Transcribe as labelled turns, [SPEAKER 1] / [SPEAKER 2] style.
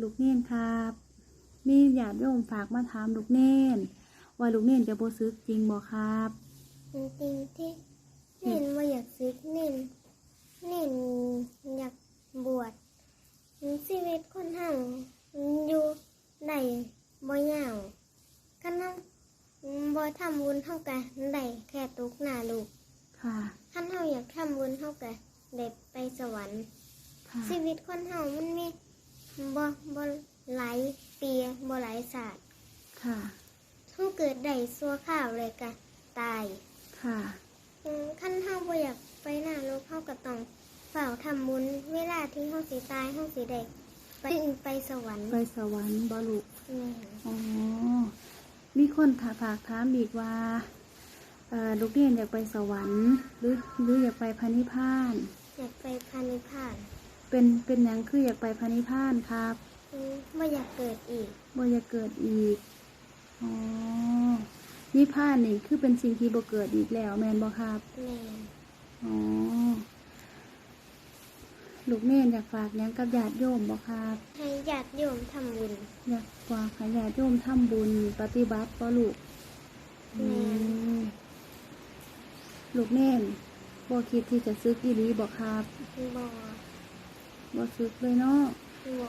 [SPEAKER 1] ลูกเน่นครับ มีญาติโยมฝากมาถามลูกเน่น ว่าลูกเน่นจะบ่ซึกจริงบ่ครับ
[SPEAKER 2] จริงๆที่เน้นว่าอยากซึกเน้นเน้นอยากบวชชีวิตคนห่างอยู่ได้บ่ยาวก็นั่งบ่ทำบุญเท่ากันได้แค่ตุกหน้าลูก
[SPEAKER 1] ค่ะ
[SPEAKER 2] ท่านเฮาอยากทำบุญเท่ากันได้ไปสวรรค์
[SPEAKER 1] ค่ะ
[SPEAKER 2] ชีวิตคนเฮามันมีบ่บ่หลายปีบ่หลายศาสตร์
[SPEAKER 1] ค่ะ
[SPEAKER 2] เฮาเกิดได้สัวข้าวเลยกะตาย
[SPEAKER 1] ค่ะ
[SPEAKER 2] อืมขั้นเฮาบ่อยากไปหน้าโลกเฮาก็ต้องเฝ้าทำบุญเวลาที่เฮาสิตายเฮาสิได้ไปไปสวรรค์
[SPEAKER 1] ไปสวรรค์บ่ลูก
[SPEAKER 2] อืม
[SPEAKER 1] อ๋อมีคนถาฝากถามอีกว่าเอ่อลูกเรียนอยากไปสวรรค์หรือหรืออยากไปพระนิพพาน
[SPEAKER 2] อยากไปพานิพพาน
[SPEAKER 1] เป็นเป็นหยังคืออยากไปพระนิพพานครับ
[SPEAKER 2] อืมบ่อยากเกิดอีก
[SPEAKER 1] บ่อยากเกิดอีก อ๋อนิพพานนี่คือเป็นสิ่งที่บ่เกิดอีกแล้ว แม่นบ่ครับ
[SPEAKER 2] แม่น
[SPEAKER 1] อ๋อ ลูกเน่นอยากฝากหยังกับญาติโยมบ่ครับ
[SPEAKER 2] ให้ญาติโยมทำบุญ
[SPEAKER 1] อยากฝากให้ญาติโยมทำบุญปฏิบัติบ่ลูก
[SPEAKER 2] แม่น
[SPEAKER 1] อืมลูกเน่นบ่คิดที่จะซึกอีหลีบ่ครับ
[SPEAKER 2] บ่
[SPEAKER 1] บ่ซึกเลยเนาะ
[SPEAKER 2] บ่